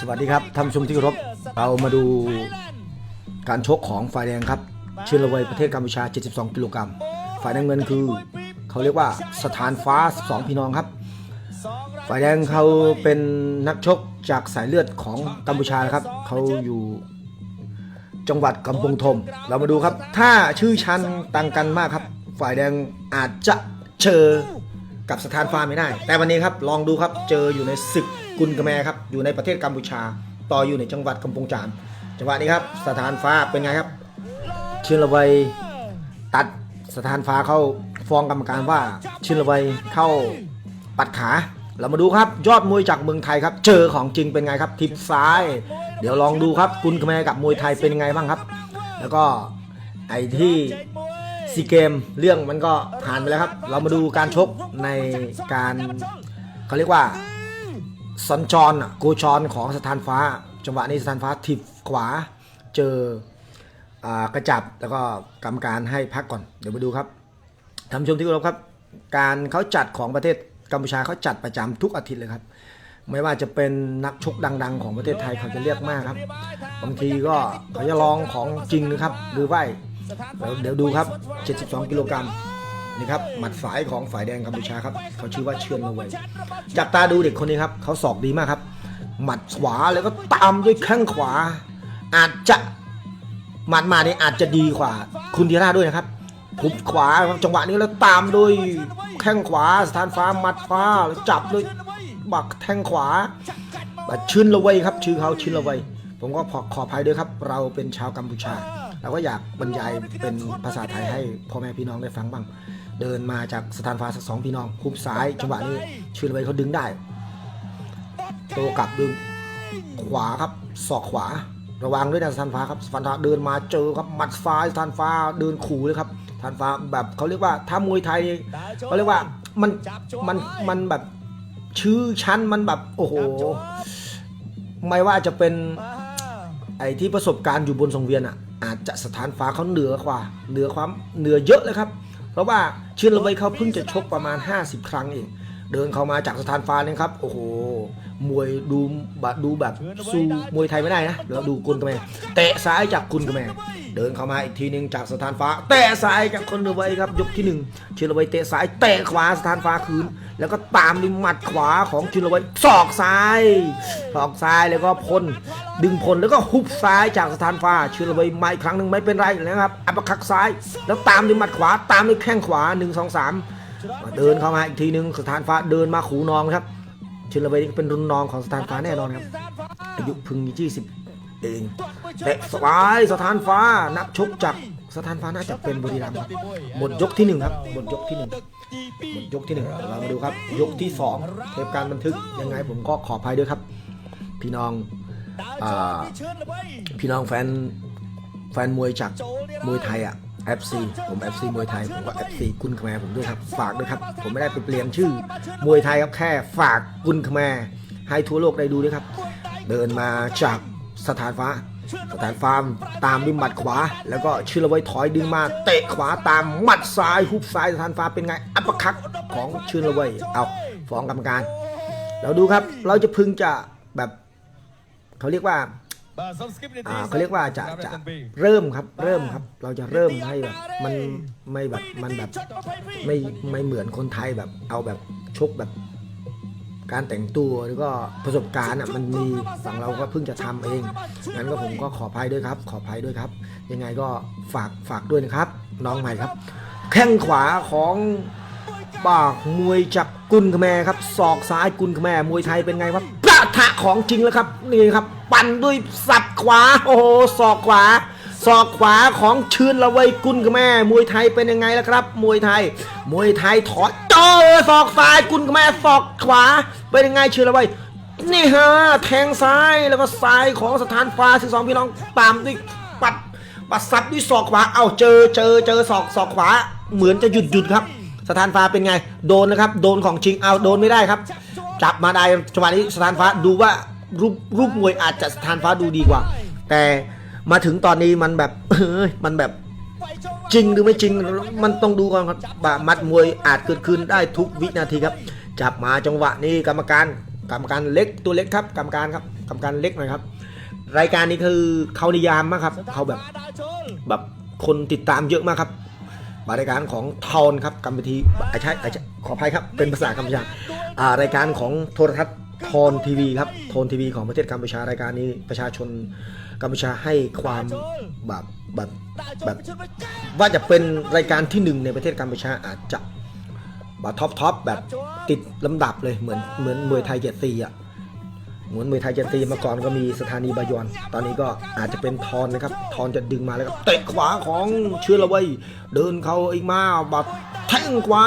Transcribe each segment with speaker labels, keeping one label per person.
Speaker 1: สวัสดีครับท่านผู้ชมที่เคารพเรามาดูการชกของฝ่ายแดงครับ เชื้อระเวยประเทศกัมพูชา 72 กิโลกรัม ฝ่ายน้ำเงินคือ เขาเรียกว่าสถานฟ้า 12 พี่น้องครับ ฝ่ายแดงเขาเป็นนักชกจากสายเลือดของกัมพูชาครับ เขาอยู่จังหวัดกำปงธมเรามาดูครับ ถ้าชื่อชั้นต่างกันมากครับ ฝ่ายแดงอาจจะเจอ กับสถานฟ้าไม่ได้ แต่วันนี้ครับลองดูครับเจออยู่ในศึกกุนกระแมครับอยู่ในประเทศกัมพูชา ต่ออยู่ในจังหวัดกำปงจานจังหวะนี้ครับสถานฟ้าเป็นไงครับ เชินละไวยตัดสถานฟ้าเข้าฟ้องกรรมการว่าชินละไวยเข้าปัดขา เรามาดูครับ ยอดมวยจากเมืองไทยครับ เจอของจริงเป็นไงครับทิปซ้าย เดี๋ยวลองดูครับกุนกระแมกับมวยไทยเป็นยังไงบ้างครับ แล้วก็ไอ้ที่ ซีเกมเรื่องมันก็ผ่านไปแล้วครับ เรามาดูการชกในการเขาเรียกว่าสัญจรอะโกชรของสถานฟ้า จังหวะนี้สถานฟ้าทิบขวาเจออกระจับแล้วก็กรรมการให้พักก่อนเดี๋ยวมาดูครับท่านผู้ชมที่เคารพครับ การเขาจัดของประเทศกัมพูชาเขาจัดประจำทุกอาทิตย์เลยครับ ไม่ว่าจะเป็นนักชกดัง ๆ ของประเทศไทยเขาจะเรียกมากครับ บางทีก็เขาจะลองของจริงนะครับหรือไม่ เดี๋ยวดูครับ 72 กิโลกรัมนี่ครับหมัดสายของฝ่ายแดงกัมพูชาครับเขาชื่อว่าเชือนมาเวยจับตาดูเด็กคนนี้ครับเขาสอกดีมากครับ หมัดขวาแล้วก็ตามด้วยแข้งขวา อาจจะหมัดมาเนี่ยอาจจะดีกว่า คุณธีราด้วยนะครับทุบขวาจังหวะนี้แล้วตามด้วยแข้งขวาสถานฟ้าหมัดฟ้าแล้วจับด้วยบักแทงขวาบัดชื่นละเวยครับ ชื่อเขาชื่นละเวย ผมก็ขอขออภัยด้วยครับ เราเป็นชาวกัมพูชา เราก็อยากบรรยายเป็นภาษาไทยให้พ่อแม่พี่น้องได้ฟังบ้าง เดินมาจากสถานฟ้าสักสองพี่น้องคุบซ้ายจังหวะนี้ชื่นละเวยเขาดึงได้ โตกลับดึงขวาครับศอกขวา ระวังด้วยนะสถานฟ้าครับสถานฟ้าเดินมาเจอครับหมัดซ้ายสถานฟ้าเดินขู่เลยครับสถานฟ้าแบบเขาเรียกว่าถ้ามวยไทยเขาเรียกว่ามันมันมันแบบชื่อชั้นมันแบบโอ้โห ไม่ว่าจะเป็น ไอ้ที่ประสบการณ์อยู่บนสังเวียนอะอาจจะสถานฟ้าเขาเหนือกว่าเหนือความเหนือเยอะเลยครับ เพราะว่าเชื่อระไว้เขาเพิ่งจะชกประมาณ 50 ครั้งเองเดินเข้ามาจากสถานฟ้าเนี่ยครับโอ้โหมวยดูบดูแบบสู้มวยไทยไม่ได้นะเราดูกุนกระแมเตะซ้ายจากกุนกระแม เดินเข้ามาอีกทีหนึ่งจากสถานฟ้าเตะซ้ายจากคนเดไว้ครับยกที่หนึ่งเชลไว้เตะซ้ายเตะขวาสถานฟ้าคืน แล้วก็ตามด้วยหมัดขวาของชินไว้ศอกซ้ายศอกซ้ายแล้วก็พลดึงพลแล้วก็ฮุบซ้ายจากสถานฟ้าชินไว้มาอีกครั้งหนึ่งไม่เป็นไรนะครับอัปคักซ้าย แล้วตามด้วยหมัดขวาตามด้วยแข้งขวาหนึ่งสองสามเดินเข้ามาอีกทีหนึ่งสถานฟ้าเดินมาขู่นองครับชินละเวนี่เป็นรุ่นน้องของสถานฟ้าแน่นอนครับอายุพึงยี่สิบ เองเตะสายสถานฟ้านักชกจากสถานฟ้าน่าจะเป็นบุรีรัมย์ครับหมดยกที่หนึ่งครับหมดยกที่หนึ่งหมดยกที่หนึ่งเรามาดูครับ ยกที่สองเทปการบันทึกยังไงผมก็ขออภัยด้วยครับ พี่น้องอพี่น้องแฟนแฟนมวยจากมวยไทยอะ FC ผม FC มวยไทย ผมก็ FC กุนขแมผมด้วยครับ ฝากด้วยครับ ผมไม่ได้ไปเปลี่ยนชื่อ มวยไทยครับแค่ฝากกุนขแมให้ทั่วโลกได้ดูด้วยครับ เดินมาจาก สถานฟ้า สถานฟาร์มตามด้วยหมัดขวา แล้วก็ชื่อละไว้ถอยดึงมา เตะขวาตามหมัดซ้ายฮุบซ้ายสถานฟ้าเป็นไง อัปเปอร์คักของชื่อละไว้เอาฟ้องกรรมการ เราดูครับเราจะพึงจะแบบเขาเรียกว่าเขาเรียกว่าจะจะเริ่มครับเริ่มครับ เราจะเริ่มให้แบบมันไม่แบบมันแบบไม่ไม่เหมือนคนไทยแบบเอาแบบชกแบบ การแต่งตัวแล้วก็ประสบการณ์อะมันมีฝั่งเราก็เพิ่งจะทำเองงั้นก็ผมก็ขออภัยด้วยครับ ขออภัยด้วยครับ ยังไงก็ฝากฝากด้วยนะครับ น้องใหม่ครับ แข้งขวาของปากมวยจากกุนขแมครับศอกซ้ายกุนขแมมวยไทยเป็นไงครับปะทะของจริงแล้วครับนี่ครับ ปั่นด้วยสับขวาโอ้โหศอกขวา ศอกขวาของชื่นละเวยกุนขแม่ มวยไทยเป็นยังไงล่ะครับ มวยไทย มวยไทยถอดเจอศอกซ้ายกุนขแม่ศอกขวาเป็นยังไงชื่นละเวยนี่ฮะแทงซ้ายแล้วก็ซ้ายของสถานฟ้าสิสองพี่น้องตามด้วยปัดปัดซับด้วยศอกขวาเอาเจอเจอเจอศอกศอกขวาเหมือนจะหยุดหยุดครับ สถานฟ้าเป็นไง โดนนะครับ โดนของจริงเอาโดนไม่ได้ครับ จับมาได้จังหวะนี้สถานฟ้าดูว่ารูปรูปมวยอาจจะสถานฟ้าดูดีกว่า แต่ มาถึงตอนนี้มันแบบเฮ้ยมันแบบจริงหรือไม่จริงมันต้องดูก่อนครับบามัดมวยอาจเกิดขึ้นได้ทุกวินาทีครับ จับมาจังหวะนี้กรรมการกรรมการเล็กตัวเล็กครับ กรรมการครับกรรมการเล็กหน่อยครับ รายการนี้คือเขานิยามมากครับเขาแบบแบบคนติดตามเยอะมากครับรายการของทอนครับกรรมวิธีอะใช่อะใช่ขออภัยครับเป็นภาษากัมพูชารายการของโทรทัศน์ทอนทีวีครับโทนทีวีของประเทศกัมพูชารายการนี้ประชาชน กัมพูชาให้ความแบบแบบแบบว่าจะเป็นรายการที่หนึ่งในประเทศกัมพูชาอาจจะแบบท็อปท็อปแบบติดลำดับเลยเหมือนเหมือนมวยไทยเจ็ดสีอะเหมือนมวยไทยเจ็ดสีเมื่อก่อนก็มีสถานีบายอน ตอนนี้ก็อาจจะเป็นทอนนะครับ ทอนจะดึงมาแล้วก็เตะขวาของเชื่อละเว้ยเดินเข้าอีกมาแบบแทงขวา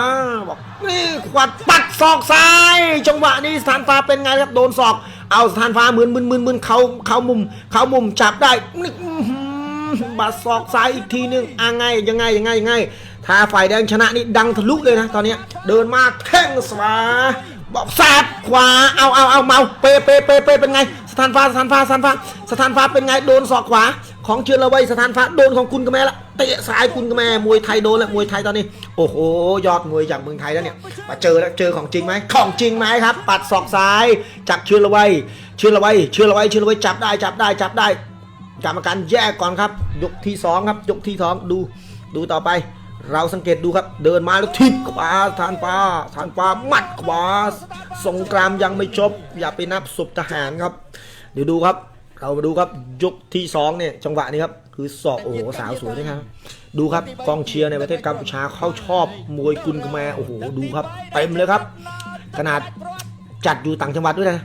Speaker 1: บอกนี่ขวัดปัดศอกซ้าย จังหวะนี้สถานฟ้าเป็นไงครับโดนศอก เอาสถานฟ้าเหมือนมึนมึนมึนเขาเขามุมเขามุมจับได้บาดศอกซ้ายอีกทีนึงอะไงยังไงยังไงยังไง ถ้าฝ่ายแดงชนะนี่ดังทะลุเลยนะตอนนี้เดินมาแข้งขวาบอกแสบขวาเอาเอาเอาเมาเปเปเปเปเป็นไง สถานฟ้าสถานฟ้าสถานฟ้าสถานฟ้าเป็นไงโดนศอกขวา ของเชือละไว้สถานฟ้าโดนของคุณกระแม่ละ เตะซ้ายคุณกระแม่มวยไทยโดนแล้วมวยไทยตอนนี้ โอ้โห ยอดมวยจากเมืองไทยแล้วเนี่ย มาเจอแล้วเจอของจริงไหมของจริงไหมครับ ปัดศอกซ้ายจากเชือละไว้ยเชือละไว้ยเชือละไว้ยเชือละไว้ยจับได้จับได้จับได้กรรมการแยกก่อนครับ ยกที่สองครับ ยกที่สองดูดูต่อไป เราสังเกตดูครับ เดินมาแล้วทิศขวาทานฟ้าทานฟ้ามัดขวาสงครามยังไม่จบ อย่าไปนับศพทหารครับ เดี๋ยวดูครับ เรามาดูครับยกที่สองเนี่ยจังหวะนี้ครับ คือศอกโอ้โหสาวสวยนะครับ ดูครับกองเชียร์ในประเทศกัมพูชาเขาชอบมวยกุนกแมโอ้โหดูครับเต็มเลยครับ ขนาดจัดอยู่ต่างจังหวัดด้วยนะ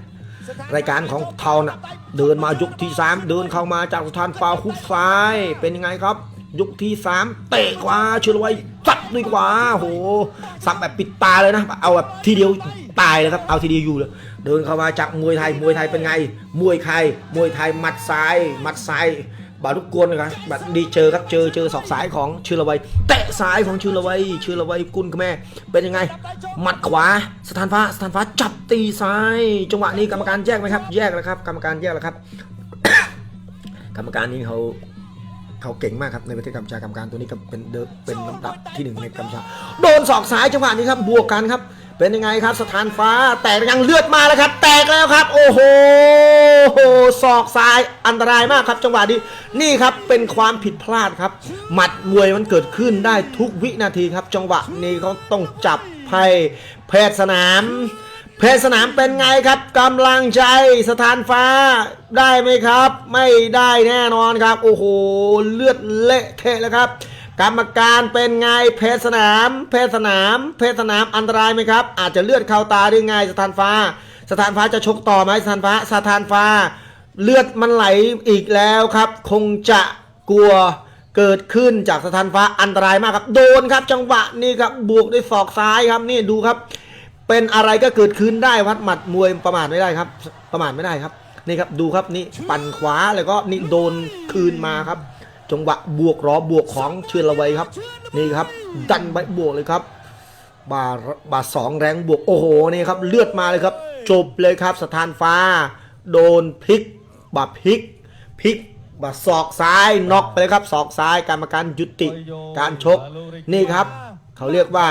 Speaker 1: รายการของเทาน่ะเดินมายกที่ 3 เดินเข้ามาจากสถานฟาวฮุบซ้ายเป็นยังไงครับยกที่ 3 เตะขวาเชื่อไว้ซัดด้วยขวาโหสับแบบปิดตาเลยนะ เอาแบบทีเดียวตายเลยครับเอาทีเดียวอยู่เลยเดินเข้ามาจากมวยไทยมวยไทยเป็นไง มวยไทยมวยไทยหมัดซ้ายหมัดซ้าย บารุกกวนนะครับบัดดีเจอครับเจอเจอศอกซ้ายของชื่อละไวเตะซ้ายของชื่อละไวชื่อละไวกุลกับแม่ เป็นยังไงหมัดขวาสถานฟ้าสถานฟ้าจับตีซ้าย จังหวะนี้กรรมการแยกไหมครับ แยกแล้วครับ กรรมการแยกแล้วครับ กรรมการนี้เขาเขาเก่งมากครับในประเทศกัมพูชากรรมการตัวนี้ก็เป็นเดเป็นลำดับที่หนึ่งในกัมพูชาโดนศอกซ้ายจังหวะนี้ครับบวกกันครับ เป็นยังไงครับสถานฟ้าแตกยังเลือดมาแล้วครับ แตกแล้วครับ โอ้โหศอกซ้ายอันตรายมากครับ จังหวะนี้นี่ครับเป็นความผิดพลาดครับ หมัดมวยมันเกิดขึ้นได้ทุกวินาทีครับ จังหวะนี้เขาต้องจับให้แพทย์สนามเพศสนามเป็นไงครับกำลังใจสถานฟ้าได้ไหมครับ ไม่ได้แน่นอนครับ โอ้โห เลือดเละเทะแล้วครับ กรรมการเป็นไงเพศสนาม เพศสนาม เพศสนามอันตรายไหมครับ อาจจะเลือดเข้าตาได้ไงสถานฟ้า สถานฟ้าจะชกต่อไหมสถานฟ้าสถานฟ้า เลือดมันไหลอีกแล้วครับ คงจะกลัวเกิดขึ้นจากสถานฟ้าอันตรายมากครับ โดนครับจังหวะนี้ครับบวกด้วยศอกซ้ายครับนี่ดูครับ เป็นอะไรก็เกิดขึ้นได้วัดหมัดมวยประมาทไม่ได้ครับ ประมาทไม่ได้ครับนี่ครับดูครับนี่ปั่นขวาแล้วก็นี่โดนคืนมาครับ จังหวะบวกรอบวกของเชือนละไวยครับ นี่ครับ ดันไปบวกเลยครับ บาบาสองแรงบวกโอ้โหนี่ครับเลือดมาเลยครับ จบเลยครับสถานฟ้า โดนพลิกบาพลิกพลิกบาศอกซ้ายน็อกไปเลยครับศอกซ้ายกรรมการยุติการชกนี่ครับ เขาเรียกว่า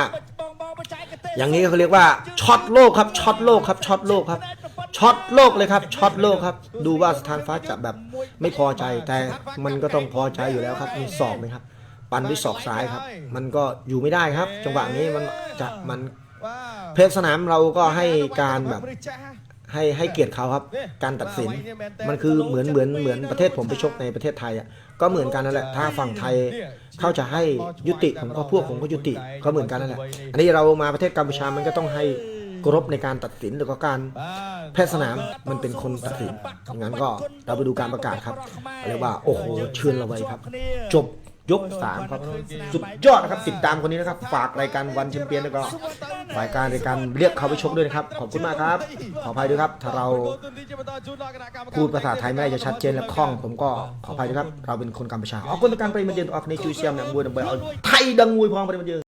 Speaker 1: อย่างนี้เขาเรียกว่าช็อตโลกครับช็อตโลกครับช็อตโลกครับ ช็อตโลกเลยครับช็อตโลกครับ ดูว่าสถานฟ้าจะแบบไม่พอใจ แต่มันก็ต้องพอใจอยู่แล้วครับมีศอกไหมครับ ปันด้วยศอกซ้ายครับ มันก็อยู่ไม่ได้ครับ จังหวะนี้มันจะมันเพศสนามเราก็ให้การแบบให้ให้เกียรติเขาครับ การตัดสินมันคือเหมือนเหมือนเหมือนประเทศผมไปชกในประเทศไทยอะก็เหมือนกันนั่นแหละ ถ้าฝั่งไทยเขาจะให้ยุติผมก็พวกผมก็ยุติ ก็เหมือนกันนั่นแหละ อันนี้เรามาประเทศกัมพูชามันก็ต้องให้ กรบในการตัดสินหรือก็การแพทย์สนามมันเป็นคนตัดสินงั้นก็เราไปดูการประกาศครับเรียกว่าโอ้โหเชิญเราไว้ครับ จบยกสามครับ สุดยอดนะครับติดตามคนนี้นะครับ ฝากรายการวันแชมเปี้ยนแล้วก็รายการรายการเรียกเขาไปชกด้วยนะครับ ขอบคุณมากครับ ขออภัยด้วยครับ ถ้าเราพูดภาษาไทยไม่ได้จะชัดเจนและคล่อง ผมก็ขออภัยด้วยครับ เราเป็นคนกัมพูชาออกคนตะการไปมันเยือนออกในจูเซียมเนี่ยมวยดังไปเอาไทยดังมวยพองไปมันเยือน